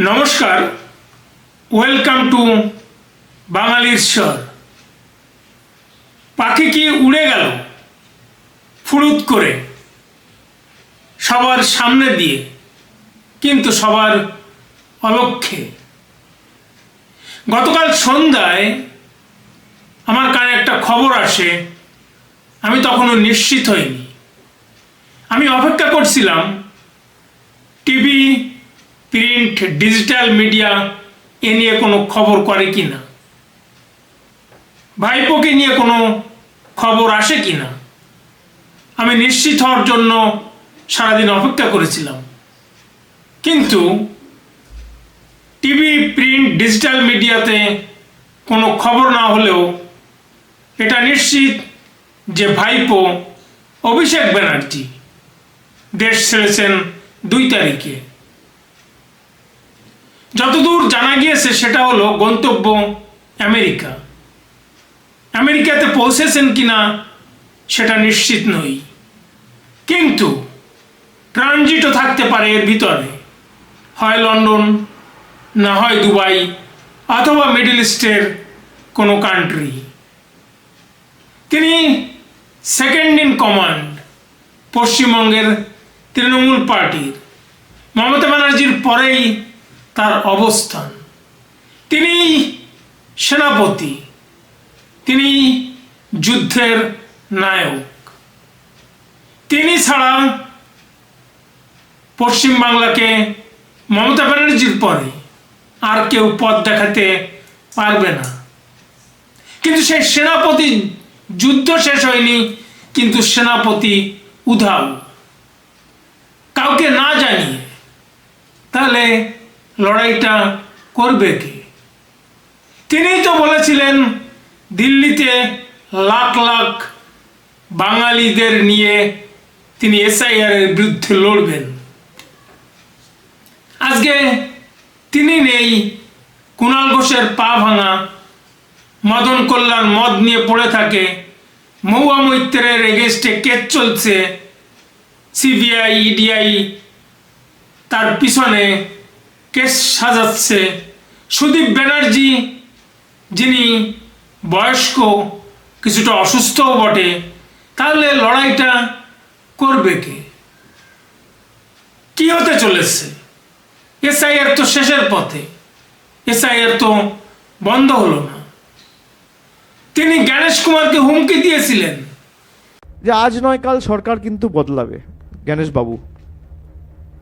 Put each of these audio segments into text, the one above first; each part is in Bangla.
নমস্কার। ওয়েলকাম টু বাঙালির স্বর। পাখি কি উড়ে গেল? ফুরুত করে। সবার সামনে দিয়ে, কিন্তু সবার অলক্ষে। গতকাল সন্ধ্যায় আমার কানে একটা খবর আসে। আমি তখনও নিশ্চিত হইনি। আমি অপেক্ষা করছিলাম। টিভি প্রিন্ট ডিজিটাল মিডিয়া এ নিয়ে কোনো খবর করে কি না ভাইপোকে নিয়ে কোনো খবর আসে কি না আমি নিশ্চিত হওয়ার জন্য সারাদিন অপেক্ষা করেছিলাম। কিন্তু টিভি প্রিন্ট ডিজিটাল মিডিয়াতে কোনো খবর না হলেও এটা নিশ্চিত যে ভাইপো অভিষেক ব্যানার্জি দেশ ছেড়েছেন দুই তারিখে। যতদূর জানা গিয়েছে, সেটা হলো গন্তব্য আমেরিকা। আমেরিকাতে পৌঁছেছেন কিনা, সেটা নিশ্চিত নই। কিন্তু ট্রানজিটও থাকতে পারে এর ভিতরে। হয় লন্ডন, না হয় দুবাই, অথবা মিডল ইস্টের কোনো কান্ট্রি। তিনি সেকেন্ড ইন কমান্ড, পশ্চিমবঙ্গের তৃণমূল পার্টির। মমতা ব্যানার্জির পরেই তার অবস্থান। তিনি সেনাপতি, তিনি যুদ্ধের নায়ক। তিনি ছাড়া পশ্চিমবাংলাকে মমতা ব্যানার্জির পরে আর কেউ পথ দেখাতে পারবে না। কিন্তু সেই সেনাপতি যুদ্ধ শেষ হয়নি, কিন্তু সেনাপতি উধাও। কাউকে না জানিয়ে তাহলে লড়াইটা করবে কে? তিনি তো বলেছিলেন, দিল্লিতে লাখ লাখ বাঙালিদের নিয়ে তিনি এসআইআর এর বিরুদ্ধে লড়বেন। আজকে তিনি নেই কুণাল ঘোষের পা ভাঙা, মদন কল্যাণ মদ নিয়ে পড়ে থাকে মৌয়া মৈত্রের এগেনস্টে কেস চলছে, সিবিআই, ইডিআই তার পিছনে কেস সাজাচ্ছে। সুদীপ ব্যানার্জি, যিনি বয়স্ক, কিছুটা অসুস্থও বটে, তাহলে লড়াইটা করবে কে? কি হতে চলেছে? এসআইআর তো শেষের পথে। এসআইআর তো বন্ধ হলো না। তিনি গণেশ কুমারকে হুমকি দিয়েছিলেন। যে আজ নয়, কাল সরকার কিন্তু বদলাবে। গণেশবাবু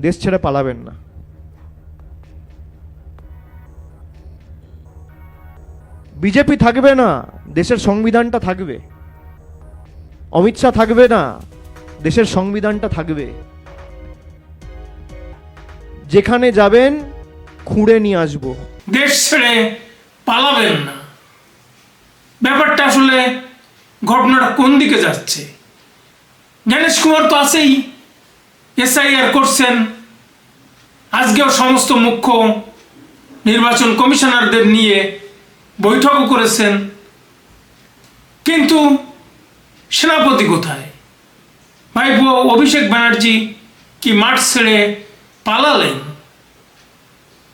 দেশ ছেড়ে পালাবেন না। বিজেপি থাকবে না, দেশের সংবিধানটা থাকবে। অমিত শাহ থাকবে না, দেশের সংবিধানটা থাকবে। যেখানে যাবেন, খুঁড়ে নিয়ে আসব। দেশ ছেড়ে পালাবেন না। ব্যাপারটা আসলে ঘটনাটা কোন দিকে যাচ্ছে? গণেশ কুমার তো আছেই, এসআইআর করছেন। আজকেও সমস্ত মুখ্য নির্বাচন কমিশনারদের নিয়ে বৈঠকও করেছেন। কিন্তু সেনাপতি কোথায়? ভাইপো অভিষেক ব্যানার্জি কি মাঠ ছেড়ে পালালেন?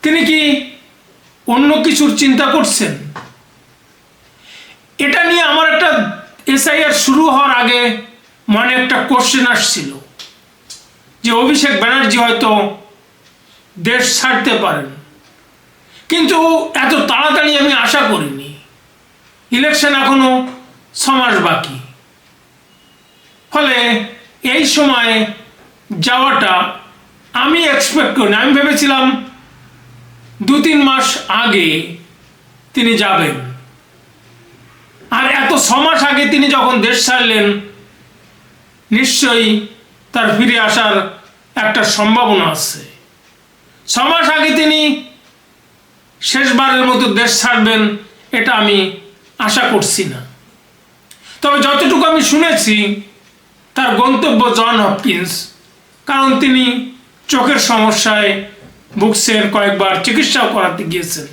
তিনি কি অন্য কিছুর চিন্তা করছেন? এটা নিয়ে আমার একটা এসআইআর শুরু হওয়ার আগে মনে একটা কোশ্চেন আসছিল, যে অভিষেক ব্যানার্জি হয়তো দেশ ছাড়তে পারেন। কিন্তু এত তাড়াতাড়ি আমি আশা করিনি। ইলেকশন এখনও মাস বাকি। ফলে এই সময় যাওয়াটা আমি এক্সপেক্ট করিনি। আমি ভেবেছিলাম দু তিন মাস আগে তিনি যাবেন। আর এত ছ মাস আগে তিনি যখন দেশ ছাড়লেন, নিশ্চয়ই তার ফিরে আসার একটা সম্ভাবনা আছে। ছ মাস আগে তিনি শেষবারের মতো দেশ ছাড়বেন, এটা আমি আশা করছি না। তবে যতটুকু আমি শুনেছি, তার গন্তব্য জন হপকিন্স। কারণ তিনি চোখের সমস্যায় ভুগছেন কয়েকবার চিকিৎসাও করাতে গিয়েছেন।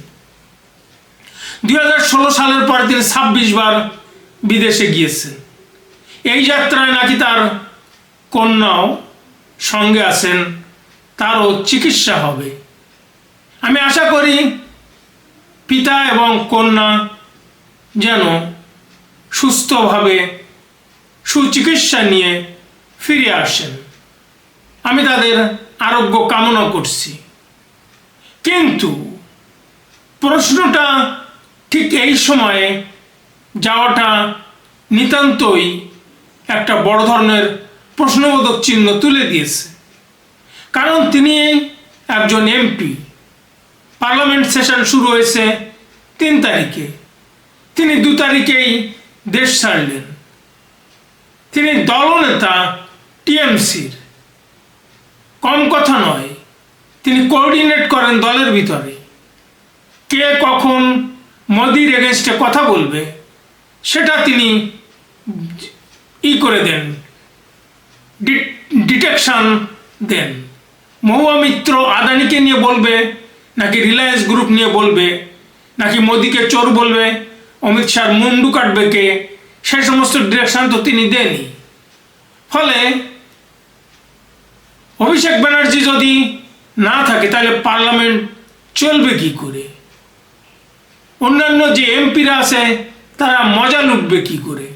দুই হাজার ষোলো সালের পরে তিনি ছাব্বিশ বার বিদেশে গিয়েছেন। এই যাত্রায় নাকি তার কন্যাও সঙ্গে আছেন, তারও চিকিৎসা হবে। আমি আশা করি পিতা এবং কন্যা যেন সুস্থভাবে সুচিকিৎসা নিয়ে ফিরে আসেন। আমি তাদের আরোগ্য কামনা করছি। কিন্তু প্রশ্নটা ঠিক এই সময়ে যাওয়াটা নিতান্তই একটা বড় ধরনের প্রশ্নবোধক চিহ্ন তুলে দিয়েছে। কারণ তিনি একজন এমপি। পার্লামেন্ট সেশন শুরু হয়েছে তিন তারিখে। তিনি দু তারিখেই দেশ ছাড়লেন। তিনি দলনেতা টিএমসির। কম কথা নয়, তিনি কোঅর্ডিনেট করেন দলের ভিতরে। কে কখন মোদির এগেনস্টে কথা বলবে, সেটা তিনি ই করে দেন ডিটেকশন দেন। মহুয়া মিত্র আদানিকে নিয়ে বলবে নাকি রিলায়েন্স গ্রুপ নিয়ে বলবে? নাকি মোদিকে চোর বলবে? অমিত শাহর মুন্ডু কাটবে কে? সেই সমস্ত ডিরেকশন তো তিনি দেনই। ফলে অভিষেক ব্যানার্জি যদি না থাকে, তাহলে পার্লামেন্ট চলবে কি করে? অন্যান্য যে এমপিরা আছে, তারা মজা লুটবে কি করে?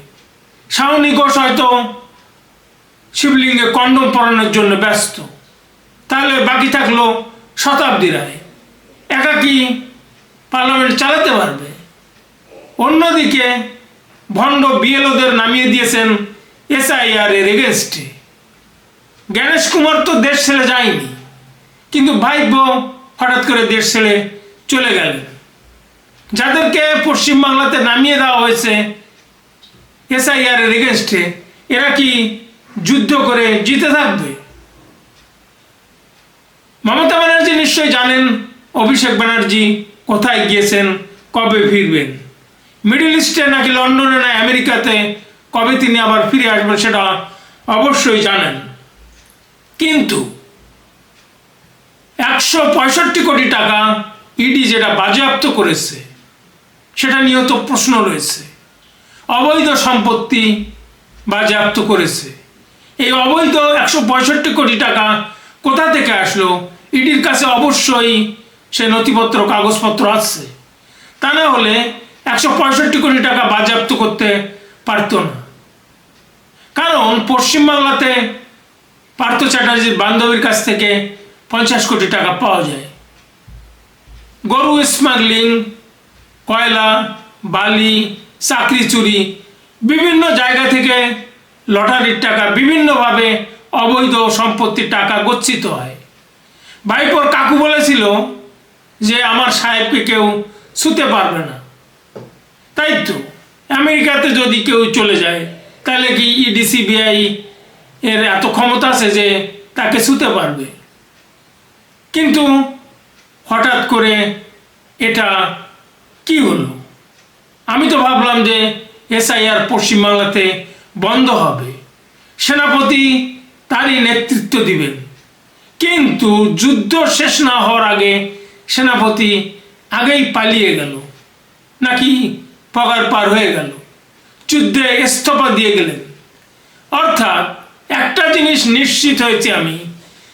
শাওনি ঘোষ হয়তো শিবলিঙ্গে কন্ডম পরানোর জন্য ব্যস্ত। তাহলে বাকি থাকল শতাব্দী রায় একাকি পার্লামেন্ট চালাতে পারবে? অন্যদিকে ভণ্ড বিএলওদের নামিয়ে দিয়েছেন এসআইআর এর এগেনস্টে গণেশ কুমার তো দেশ ছেড়ে যায়নি, কিন্তু ভাইব্য হঠাৎ করে দেশ ছেড়ে চলে গেলেন যাদেরকে পশ্চিমবাংলাতে নামিয়ে দেওয়া হয়েছে এসআইআর এর এগেনস্টে এরা কি যুদ্ধ করে জিতে থাকবে? মমতা ব্যানার্জি নিশ্চয়ই জানেন অভিষেক ব্যানার্জি কোথায় গিয়েছেন? কবে ফিরবেন? মিডল ইস্টে নাকি লন্ডনে না আমেরিকাতে? কবে তিনি আবার ফিরে আসবেন সেটা অবশ্যই জানেন। কিন্তু একশো পঁয়ষট্টি কোটি টাকা ইডি যেটা বাজেয়াপ্ত করেছে, সেটা নিয়েও তো প্রশ্ন রয়েছে। অবৈধ সম্পত্তি বাজেয়াপ্ত করেছে। এই অবৈধ একশো পঁয়ষট্টি কোটি টাকা কোথা থেকে আসলো? ইডির কাছে অবশ্যই সে নথিপত্র, কাগজপত্র আছে। তা না হলে একশো পঁয়ষট্টি কোটি টাকা বাজেয়াপ্ত করতে পারতো না। কারণ পশ্চিমবাংলাতে পার্থ চ্যাটার্জির বান্ধবীর কাছ থেকে পঞ্চাশ কোটি টাকা পাওয়া যায়। গরু স্মাগলিং, কয়লা, বালি, চাকরি চুরি, বিভিন্ন জায়গা থেকে লটারির টাকা বিভিন্নভাবে অবৈধ সম্পত্তির টাকা গচ্ছিত হয়। ভাইপোর কাকু বলেছিল যে আমার সাহেবকে কেউ শুতে পারবে না। তাই তো, আমেরিকাতে যদি কেউ চলে যায়, তাহলে কি ইডি সিবিআই এর এত ক্ষমতা আছে যে তাকে শুতে পারবে? কিন্তু হঠাৎ করে এটা কি হলো? আমি তো ভাবলাম যে এসআইআর পশ্চিমবাংলাতে বন্ধ হবে। সেনাপতি তারই নেতৃত্ব দিবেন। কিন্তু যুদ্ধ শেষ না হওয়ার আগে সেনাপতি আগেই পালিয়ে গেল। নাকি পগার পার হয়ে গেল। যুদ্ধে ইস্তফা দিয়ে গেলেন। অর্থাৎ একটা জিনিস নিশ্চিত হয়েছে আমি,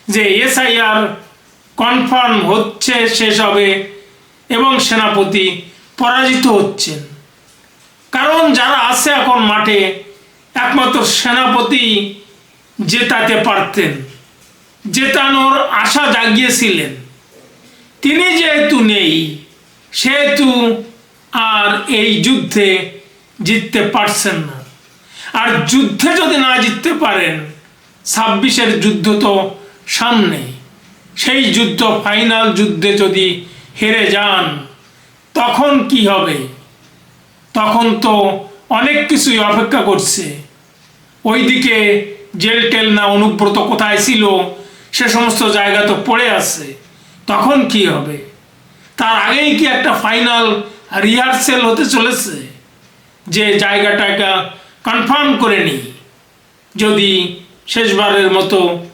যে এসআইআর কনফার্ম হচ্ছে শেষ হবে এবং সেনাপতি পরাজিত হচ্ছেন। কারণ যারা আছে এখন মাঠে, একমাত্র সেনাপতি জেতাতে পারতেন। জেতানোর আশা জাগিয়েছিলেন। তিনি যেহেতু নেই, সেহেতু আর এই যুদ্ধে জিততে পারছেন না। আর যুদ্ধে যদি না জিততে পারেন, ছাব্বিশের যুদ্ধ তো সামনে সেই যুদ্ধ, ফাইনাল যুদ্ধে যদি হেরে যান, তখন কি হবে? তখন তো অনেক কিছুই অপেক্ষা করছে। ওইদিকে জেল টেল না অনুব্রত কোথায় ছিল, সে সমস্ত জায়গা তো পড়ে আছে। তখন কি হবে? তার আগেই কি একটা ফাইনাল রিহার্সেল হতে চলেছে? যে জায়গাটাকে কনফার্ম করে নিই। যদি শেষবারের মতো,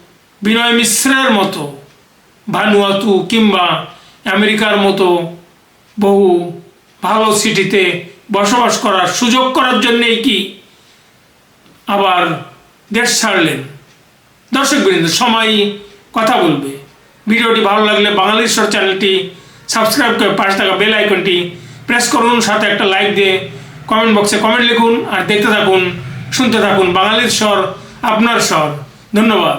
বিনয় মিশ্রের মতো ভানুয়াতু কিংবা আমেরিকার মতো বহু ভালো সিটিতে বসবাস করার সুযোগ করার জন্যেই কি আবার দেশ ছাড়লেন? দর্শকবৃন্দ, সময়, কথা বলবে। ভিডিওটি ভালো লাগলে বাঙালিশ্বর চ্যানেলটি সাবস্ক্রাইব করে পাশে থাকা বেল আইকনটি প্রেস করুন, সাথে একটা লাইক দিয়ে কমেন্ট বক্সে কমেন্ট লিখুন, আর দেখতে থাকুন, শুনতে থাকুন বাঙালির স্বর আপনার স্বর ধন্যবাদ।